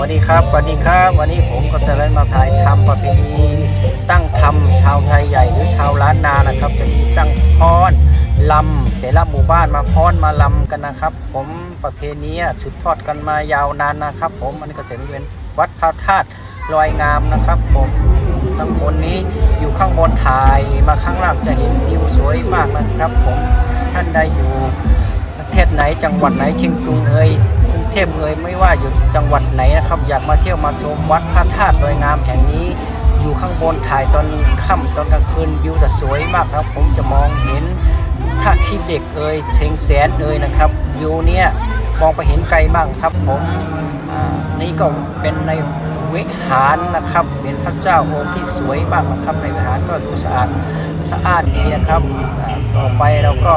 วัสดีครับสวัสดีครับ วันนี้ผมก็จะได้มาถ่ายทำประเพณีตั้งธรรมชาวไทยใหญ่หรือชาวล้านนานะครับ จะมีจังพ้อนลำแต่ละหมู่บ้านมาพ้อนมาลำกันนะครับ ผมประเพณีสืบทอดกันมายาวนานนะครับ ผมมันก็จะเป็นวัดพระธาตุลอยงามนะครับ ผมทั้งบนนี้อยู่ข้างบนถ่ายมาข้างล่างจะเห็นวิวสวยมากนะครับ ผมท่านใดอยู่ประเทศไหนจังหวัดไหนเชียงตุงเอ่ย เทพเอ่ยไม่ว่าอยู่จังหวัดไหนนะครับ อยากมาเที่ยวมาชมวัดพระธาตุดอยงามแห่งนี้ อยู่ข้างบนถ่ายตอนค่ำตอนกลางคืนวิวจะสวยมากครับ ผมจะมองเห็นท่าขี้เหล็กเอ่ยเชียงแสนเอ่ยนะครับวิวเนี่ยมองไปเห็นไกลมากครับผมนี่ก็เป็นในวิหารนะครับ เป็นพระเจ้าองค์ที่สวยมากนะครับ ในวิหารก็ดูสะอาดสะอาดดีนะครับ ต่อไปเราก็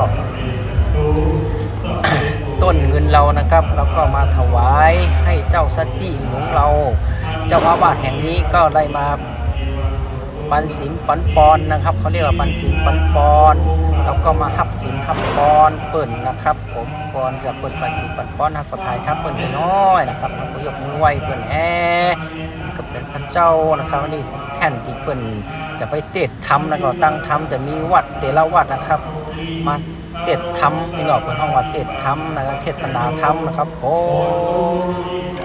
ต้นเงินเรานะครับ แล้วก็มาถวายให้เจ้าสติหลวงเรา เจ้าอาวาสแห่งนี้ก็ได้มาปันศีลปันปอนนะครับเขาเรียกว่าปันศีลปันปอนแล้วก็มาหับศีลหับปอนเปิ่นนะครับ ผมก่อนจะเปิดปันศีลปันปอนนะก็ถ่ายทับเปิ่นน้อยนะครับแล้วก็ยกมือไหวเปิ่นแอก็เป็นพระเจ้านะครับนี่แท่นที่เปิ่นจะไปเตะทำแล้วก็ตั้งทำจะมีวัดแต่ละวัดนะครับ มา เตะธรรมพี่น้องเป็นห้องว่าเตะธรรมนะครับเทศนาทำนะครับผม